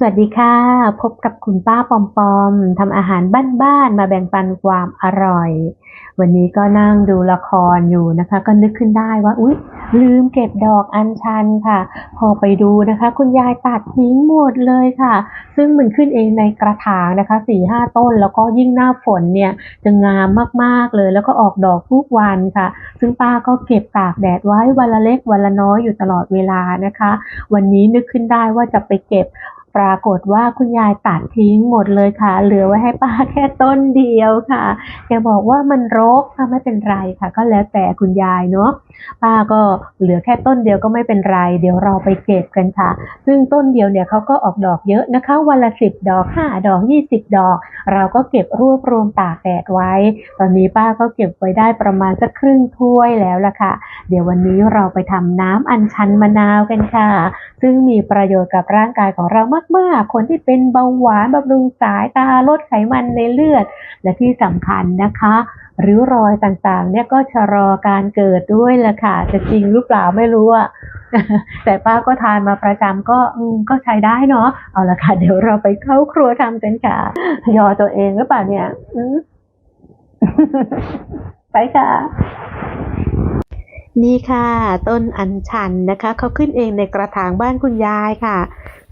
สวัสดีค่ะ พบกับคุณป้าปอมปอมทำอาหารบ้านๆมาแบ่งปันความอร่อย วันนี้ก็นั่งดูละครอยู่นะคะ ก็นึกขึ้นได้ว่าอุ๊ย ลืมเก็บดอกอัญชันค่ะ พอไปดูนะคะ คุณยายตัดทิ้งหมดเลยค่ะ ซึ่งมันขึ้นเองในกระถางนะคะสี่ห้าต้น แล้วก็ยิ่งหน้าฝนเนี่ยจะงามมากๆเลย แล้วก็ออกดอกทุกวันค่ะ ซึ่งป้าก็เก็บตากแดดไว้วันละเล็กวันละน้อยอยู่ตลอดเวลานะคะ วันนี้นึกขึ้นได้ว่าจะไปเก็บ ปรากฏว่าคุณยายตัดทิ้งหมดเลยค่ะ เหลือไว้ให้ป้าแค่ต้นเดียวค่ะแกบอกว่ามันรกค่ะไม่เป็นไรค่ะ ก็แล้วแต่คุณยายเนาะป้าก็เหลือแค่ต้นเดียวก็ไม่เป็นไร เดี๋ยวเราไปเก็บกันค่ะ ซึ่งต้นเดียวเนี่ยเขาก็ออกดอกเยอะนะคะ วันละสิบดอกห้าดอกยี่สิบดอก เราก็เก็บรวบรวมตากแดดไว้ ตอนนี้ป้าก็เก็บไว้ได้ประมาณสักครึ่งถ้วยแล้วล่ะค่ะ เดี๋ยววันนี้เราไปทำน้ำอัญชันมะนาวกันค่ะ ซึ่งมีประโยชน์กับร่างกายของเรามาก ๆ คนที่เป็นเบาหวานบำรุงสายตาลดไขมันในเลือด และที่สำคัญนะคะริ้วรอยต่างๆ เนี่ยก็ชะลอการเกิดด้วยแหละค่ะ จะจริงหรือเปล่าไม่รู้อะ แต่ป้าก็ทานมาประจำก็อืมก็ใช้ได้เนาะเอาละค่ะ เดี๋ยวเราไปเข้าครัวทำกันค่ะ ยอตัวเองหรือเปล่าเนี่ยอืไปค่ะ นี่ค่ะ ต้นอัญชันนะคะ เขาขึ้นเองในกระถางบ้านคุณยายค่ะ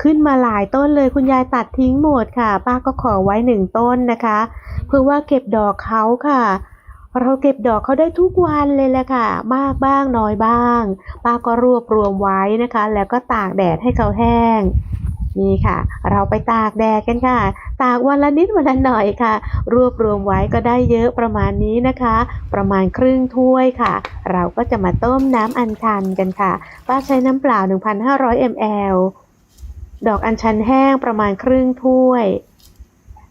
ขึ้นมาหลายต้นเลยคุณยายตัดทิ้งหมดค่ะ ป้าก็ขอไว้หนึ่งต้นนะคะ เพื่อว่าเก็บดอกเขาค่ะ เราเก็บดอกเขาได้ทุกวันเลยแหละค่ะ มากบ้างน้อยบ้าง ป้าก็รวบรวมไว้นะคะ แล้วก็ตากแดดให้เขาแห้งนี่ค่ะ เราไปตากแดดกันค่ะ ตากวันละนิดวันละหน่อยค่ะ รวบรวมไว้ก็ได้เยอะประมาณนี้นะคะ ประมาณครึ่งถ้วยค่ะ เราก็จะมาต้มน้ำอัญชันกันค่ะ ป้าใช้น้ำเปล่า 1,500 ml ดอกอัญชันแห้งประมาณครึ่งถ้วย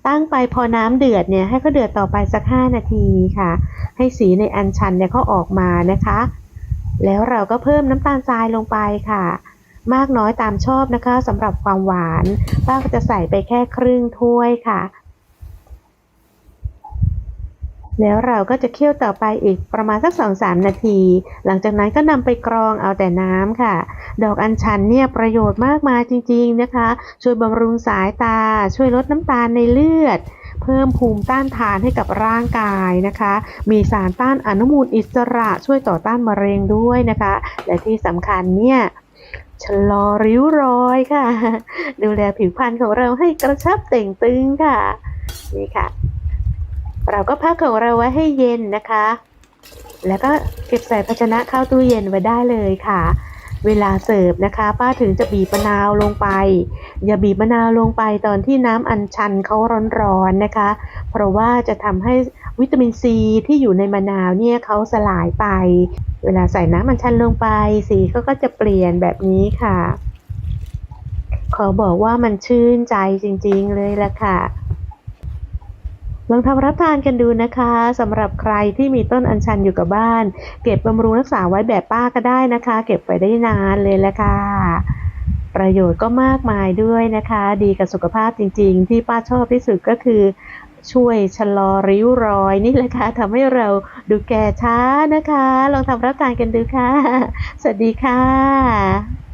ตั้งไปพอน้ำเดือดเนี่ยให้เขาเดือดต่อไปสัก 5 นาทีค่ะ ให้สีในอัญชันเนี่ยเขาออกมานะคะ แล้วเราก็เพิ่มน้ำตาลทรายลงไปค่ะ มากน้อยตามชอบนะคะสำหรับความหวานป้าก็จะใส่ไปแค่ครึ่งถ้วยค่ะ แล้วเราก็จะเคี่ยวต่อไปอีกประมาณสักสองสามนาที หลังจากนั้นก็นำไปกรองเอาแต่น้ำค่ะ ดอกอัญชันเนี่ยประโยชน์มากมายจริง ๆนะคะ ช่วยบำรุงสายตา ช่วยลดน้ำตาลในเลือด เพิ่มภูมิต้านทานให้กับร่างกายนะคะ มีสารต้านอนุมูลอิสระช่วยต่อต้านมะเร็งด้วยนะคะ และที่สำคัญเนี่ยชะลอริ้วรอยค่ะ ดูแลผิวพรรณของเราให้กระชับเต่งตึงค่ะ นี่ค่ะ เราก็พักของเราไว้ให้เย็นนะคะ แล้วก็เก็บใส่ภาชนะเข้าตู้เย็นไว้ได้เลยค่ะ เวลาเสิร์ฟนะคะ ป้าถึงจะบีบมะนาวลงไป อย่าบีบมะนาวลงไปตอนที่น้ำอัญชันเขาร้อนๆนะคะ เพราะว่าจะทำให้วิตามินซีที่อยู่ในมะนาวเนี่ยเขาสลายไป เวลาใส่น้ำอัญชันลงไป สีเขาก็จะเปลี่ยนแบบนี้ค่ะ ขอบอกว่ามันชื่นใจจริงๆเลยละค่ะ ลองทำรับทานกันดูนะคะสำหรับใครที่มีต้นอัญชันอยู่กับบ้าน เก็บบำรุงรักษาไว้แบบป้าก็ได้นะคะ เก็บไว้ได้นานเลยแหละค่ะประโยชน์ก็มากมายด้วยนะคะ ดีกับสุขภาพจริง ๆ ที่ป้าชอบที่สุดก็คือ ช่วยชะลอริ้วรอยนี่แหละค่ะทำให้เราดูแก่ช้านะคะ ลองทำรับทานกันดูค่ะ สวัสดีค่ะ